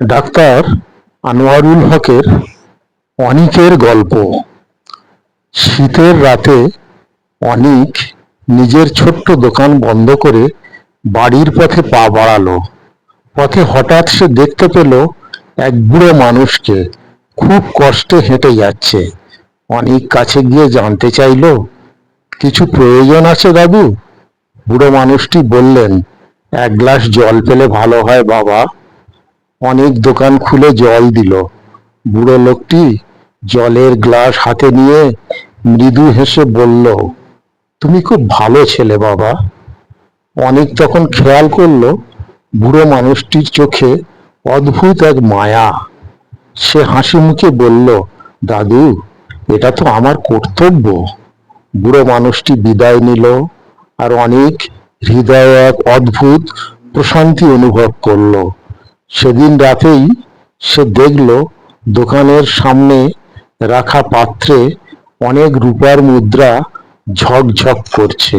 Doctor Anwarul হকের অনিকের গল্প। শীতের রাতে অনিক নিজের ছোট্ট দোকান বন্ধ করে বাড়ির পথে পা বাড়ালো। পথে হঠাৎ সে দেখতে পেল এক বুড়ো মানুষকে। খুব কষ্টে হেঁটে যাচ্ছে। অনিক কাছে গিয়ে জানতে চাইলো, কিছু প্রয়োজন আছে দাদু? বুড়ো মানুষটি বললেন, এক গ্লাস জল পেলে ভালো হয় বাবা। অনেক দোকান খুলে জল দিল। বুড়ো লোকটি জলের গ্লাস হাতে নিয়ে মৃদু হেসে বলল, তুমি খুব ভালো ছেলে বাবা। অনেক তখন খেয়াল করল, বুড়ো মানুষটির চোখে অদ্ভুত এক মায়া। সে হাসি মুখে বলল, দাদু, এটা তো আমার কর্তব্য। বুড়ো মানুষটি বিদায় নিল আর অনেক হৃদয়ে এক অদ্ভুত প্রশান্তি অনুভব করল। সেদিন রাতেই সে দেখল দোকানের সামনে রাখা পাত্রে অনেক রূপার মুদ্রা ঝকঝক করছে।